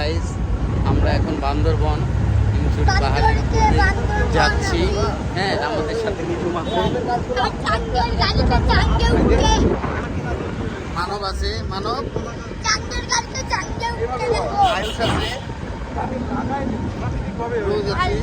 Guys আমরা এখন বান্দরবন হিমছড়ি পাহাড়ের উপরে যাচ্ছি। হ্যাঁ আমাদের সাথে কিছু মানব আছে মানব? রোজ আছে।